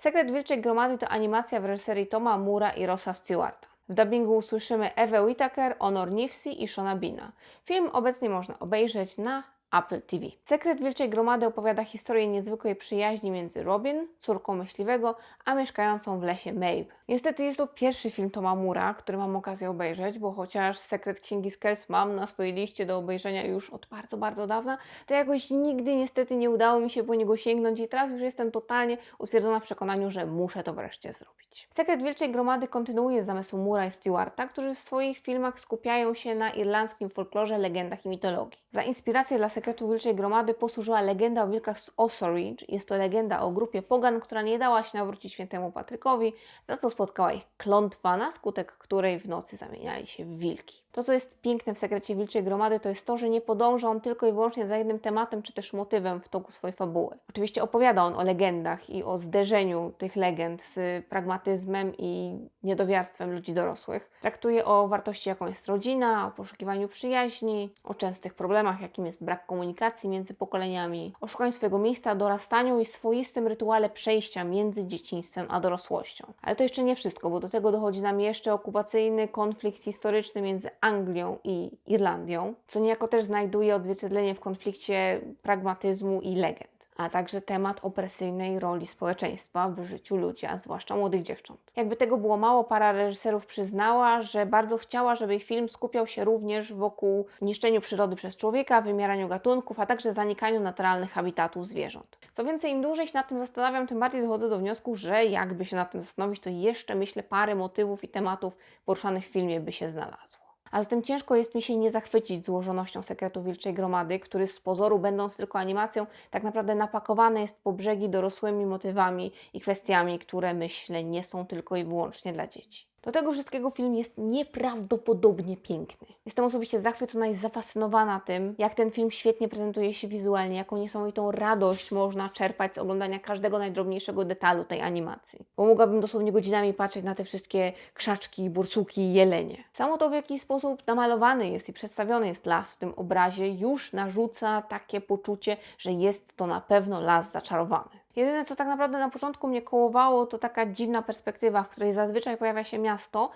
Sekret Wilczej Gromady to animacja w reżyserii Toma Mura i Rossa Stewarta. W dubbingu usłyszymy Ewę Whittaker, Honor Nifsi i Shona Bina. Film obecnie można obejrzeć na Apple TV. Sekret Wilczej Gromady opowiada historię niezwykłej przyjaźni między Robin, córką myśliwego, a mieszkającą w lesie Maeve. Niestety jest to pierwszy film Toma Mura, który mam okazję obejrzeć, bo chociaż Sekret Księgi Skells mam na swojej liście do obejrzenia już od bardzo, bardzo dawna, to jakoś nigdy niestety nie udało mi się po niego sięgnąć i teraz już jestem totalnie utwierdzona w przekonaniu, że muszę to wreszcie zrobić. Sekret Wilczej Gromady kontynuuje zamysł Mura i Stewarta, którzy w swoich filmach skupiają się na irlandzkim folklorze, legendach i mitologii. Za inspirację dla Sekretu Wilczej Gromady posłużyła legenda o wilkach z Ossoridge. Jest to legenda o grupie pogan, która nie dała się nawrócić świętemu Patrykowi, za co spotkała ich klątwa, na skutek której w nocy zamieniali się w wilki. To, co jest piękne w Sekrecie Wilczej Gromady, to jest to, że nie podąża on tylko i wyłącznie za jednym tematem czy też motywem w toku swojej fabuły. Oczywiście opowiada on o legendach i o zderzeniu tych legend z pragmatyzmem i niedowiarstwem ludzi dorosłych. Traktuje o wartości, jaką jest rodzina, o poszukiwaniu przyjaźni, o częstych problemach, jakim jest brak komunikacji między pokoleniami, o szukaniu swojego miejsca, dorastaniu i swoistym rytuale przejścia między dzieciństwem a dorosłością. Ale to jeszcze nie wszystko, bo do tego dochodzi nam jeszcze okupacyjny konflikt historyczny między Anglią i Irlandią, co niejako też znajduje odzwierciedlenie w konflikcie pragmatyzmu i legend a także temat opresyjnej roli społeczeństwa w życiu ludzi, a zwłaszcza młodych dziewcząt. Jakby tego było mało, para reżyserów przyznała, że bardzo chciała, żeby ich film skupiał się również wokół niszczeniu przyrody przez człowieka, wymieraniu gatunków, a także zanikaniu naturalnych habitatów zwierząt. Co więcej, im dłużej się nad tym zastanawiam, tym bardziej dochodzę do wniosku, że jakby się nad tym zastanowić, to jeszcze myślę parę motywów i tematów poruszanych w filmie by się znalazło. A zatem ciężko jest mi się nie zachwycić złożonością sekretu Wilczej Gromady, który z pozoru, będąc tylko animacją, tak naprawdę napakowany jest po brzegi dorosłymi motywami i kwestiami, które myślę nie są tylko i wyłącznie dla dzieci. Do tego wszystkiego film jest nieprawdopodobnie piękny. Jestem osobiście zachwycona i zafascynowana tym, jak ten film świetnie prezentuje się wizualnie, jaką niesamowitą radość można czerpać z oglądania każdego najdrobniejszego detalu tej animacji. Bo mogłabym dosłownie godzinami patrzeć na te wszystkie krzaczki, burcuki i jelenie. Samo to, w jaki sposób namalowany jest i przedstawiony jest las w tym obrazie, już narzuca takie poczucie, że jest to na pewno las zaczarowany. Jedyne, co tak naprawdę na początku mnie kołowało, to taka dziwna perspektywa, w której zazwyczaj pojawia się miasto,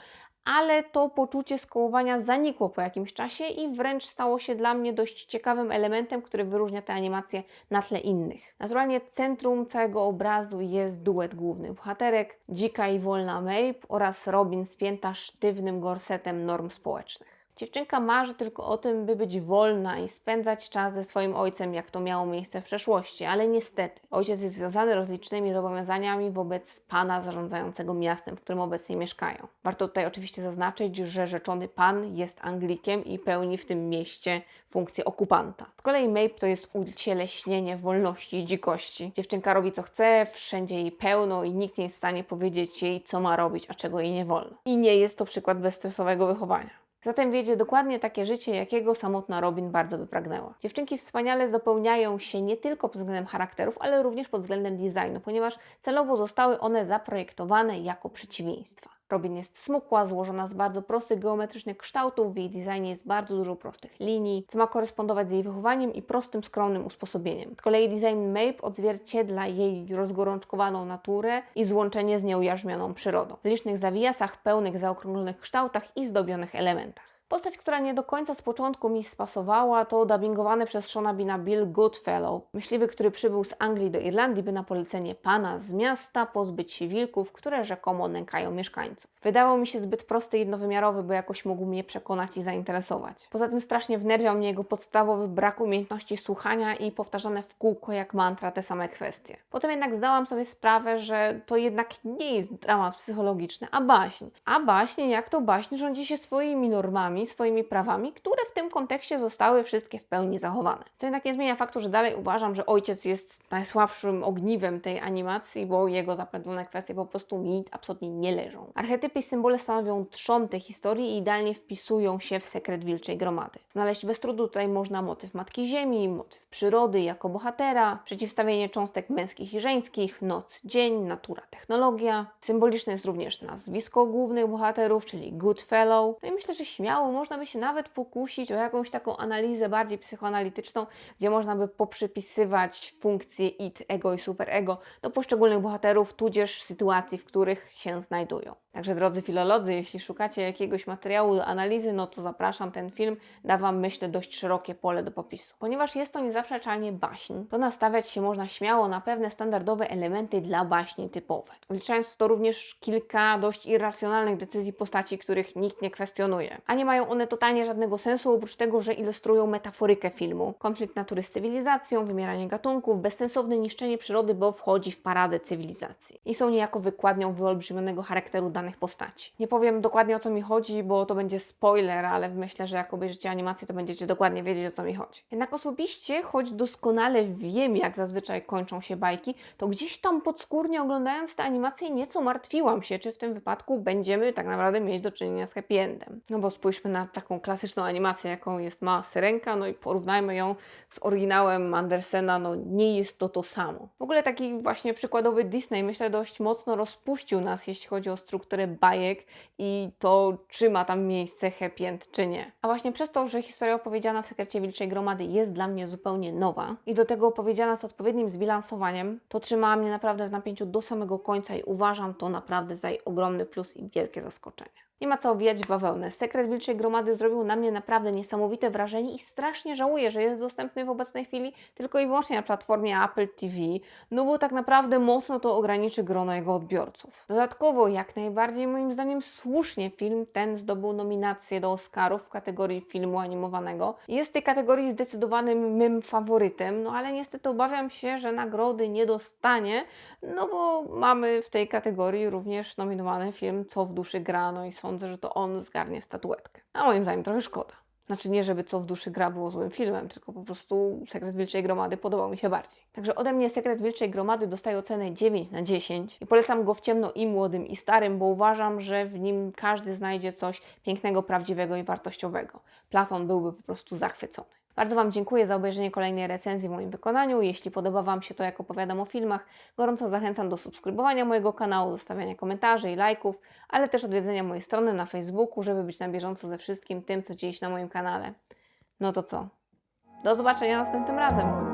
ale to poczucie skołowania zanikło po jakimś czasie i wręcz stało się dla mnie dość ciekawym elementem, który wyróżnia tę animację na tle innych. Naturalnie centrum całego obrazu jest duet głównych bohaterek, dzika i wolna Maeve oraz Robin spięta sztywnym gorsetem norm społecznych. Dziewczynka marzy tylko o tym, by być wolna i spędzać czas ze swoim ojcem, jak to miało miejsce w przeszłości, ale niestety ojciec jest związany rozlicznymi zobowiązaniami wobec pana zarządzającego miastem, w którym obecnie mieszkają. Warto tutaj oczywiście zaznaczyć, że rzeczony pan jest Anglikiem i pełni w tym mieście funkcję okupanta. Z kolei Maeve to jest ucieleśnienie wolności i dzikości. Dziewczynka robi co chce, wszędzie jej pełno i nikt nie jest w stanie powiedzieć jej, co ma robić, a czego jej nie wolno. I nie jest to przykład bezstresowego wychowania. Zatem wiedzie dokładnie takie życie, jakiego samotna Robin bardzo by pragnęła. Dziewczynki wspaniale dopełniają się nie tylko pod względem charakterów, ale również pod względem designu, ponieważ celowo zostały one zaprojektowane jako przeciwieństwa. Robin jest smukła, złożona z bardzo prostych geometrycznych kształtów, w jej designie jest bardzo dużo prostych linii, co ma korespondować z jej wychowaniem i prostym, skromnym usposobieniem. Z kolei design Maeve odzwierciedla jej rozgorączkowaną naturę i złączenie z nieujarzmioną przyrodą. W licznych zawijasach, pełnych zaokrąglonych kształtach i zdobionych elementach. Postać, która nie do końca z początku mi spasowała, to dubbingowany przez Shona Bina Bill Goodfellow, myśliwy, który przybył z Anglii do Irlandii, by na polecenie pana z miasta pozbyć się wilków, które rzekomo nękają mieszkańców. Wydawał mi się zbyt prosty i jednowymiarowy, by jakoś mógł mnie przekonać i zainteresować. Poza tym strasznie wnerwiał mnie jego podstawowy brak umiejętności słuchania i powtarzane w kółko jak mantra te same kwestie. Potem jednak zdałam sobie sprawę, że to jednak nie jest dramat psychologiczny, a baśń. A baśń, jak to baśń, rządzi się swoimi normami, swoimi prawami, które w tym kontekście zostały wszystkie w pełni zachowane. Co jednak nie zmienia faktu, że dalej uważam, że ojciec jest najsłabszym ogniwem tej animacji, bo jego zapętlone kwestie po prostu mi absolutnie nie leżą. Archetypy i symbole stanowią trzon tej historii i idealnie wpisują się w sekret Wilczej Gromady. Znaleźć bez trudu tutaj można motyw Matki Ziemi, motyw przyrody jako bohatera, przeciwstawienie cząstek męskich i żeńskich, noc, dzień, natura, technologia. Symboliczne jest również nazwisko głównych bohaterów, czyli Goodfellow. No i myślę, że śmiało można by się nawet pokusić o jakąś taką analizę bardziej psychoanalityczną, gdzie można by poprzypisywać funkcje id, ego i superego do poszczególnych bohaterów, tudzież sytuacji, w których się znajdują. Także drodzy filolodzy, jeśli szukacie jakiegoś materiału do analizy, no to zapraszam, ten film da Wam, myślę, dość szerokie pole do popisu. Ponieważ jest to niezaprzeczalnie baśń, to nastawiać się można śmiało na pewne standardowe elementy dla baśni typowe. Wliczając w to również kilka dość irracjonalnych decyzji postaci, których nikt nie kwestionuje. A nie mają one totalnie żadnego sensu, oprócz tego, że ilustrują metaforykę filmu. Konflikt natury z cywilizacją, wymieranie gatunków, bezsensowne niszczenie przyrody, bo wchodzi w paradę cywilizacji. I są niejako wykładnią wyolbrzymionego charakteru danych postaci. Nie powiem dokładnie o co mi chodzi, bo to będzie spoiler, ale myślę, że jak obejrzycie animację, to będziecie dokładnie wiedzieć o co mi chodzi. Jednak osobiście, choć doskonale wiem, jak zazwyczaj kończą się bajki, to gdzieś tam podskórnie oglądając tę animację nieco martwiłam się, czy w tym wypadku będziemy tak naprawdę mieć do czynienia z happy endem. No bo spójrzmy na taką klasyczną animację, jaką jest Ma Syrenka, no i porównajmy ją z oryginałem Andersena, no nie jest to to samo. W ogóle taki właśnie przykładowy Disney, myślę, dość mocno rozpuścił nas, jeśli chodzi o strukturę bajek i to, czy ma tam miejsce happy end, czy nie. A właśnie przez to, że historia opowiedziana w Sekrecie Wilczej Gromady jest dla mnie zupełnie nowa i do tego opowiedziana z odpowiednim zbilansowaniem, to trzymała mnie naprawdę w napięciu do samego końca i uważam to naprawdę za jej ogromny plus i wielkie zaskoczenie. Nie ma co owijać bawełnę. Sekret Wilczej Gromady zrobił na mnie naprawdę niesamowite wrażenie i strasznie żałuję, że jest dostępny w obecnej chwili tylko i wyłącznie na platformie Apple TV, no bo tak naprawdę mocno to ograniczy grono jego odbiorców. Dodatkowo, jak najbardziej moim zdaniem słusznie film ten zdobył nominację do Oscarów w kategorii filmu animowanego. Jest w tej kategorii zdecydowanym mym faworytem, no ale niestety obawiam się, że nagrody nie dostanie, no bo mamy w tej kategorii również nominowany film Co w duszy gra, no i sądzę, że to on zgarnie statuetkę. A moim zdaniem trochę szkoda. Znaczy nie, żeby Co w duszy gra było złym filmem, tylko po prostu Sekret Wilczej Gromady podobał mi się bardziej. Także ode mnie Sekret Wilczej Gromady dostaje ocenę 9 na 10 i polecam go w ciemno i młodym i starym, bo uważam, że w nim każdy znajdzie coś pięknego, prawdziwego i wartościowego. Platon byłby po prostu zachwycony. Bardzo Wam dziękuję za obejrzenie kolejnej recenzji w moim wykonaniu. Jeśli podoba Wam się to, jak opowiadam o filmach, gorąco zachęcam do subskrybowania mojego kanału, zostawiania komentarzy i lajków, ale też odwiedzenia mojej strony na Facebooku, żeby być na bieżąco ze wszystkim tym, co dzieje się na moim kanale. No to co? Do zobaczenia następnym razem.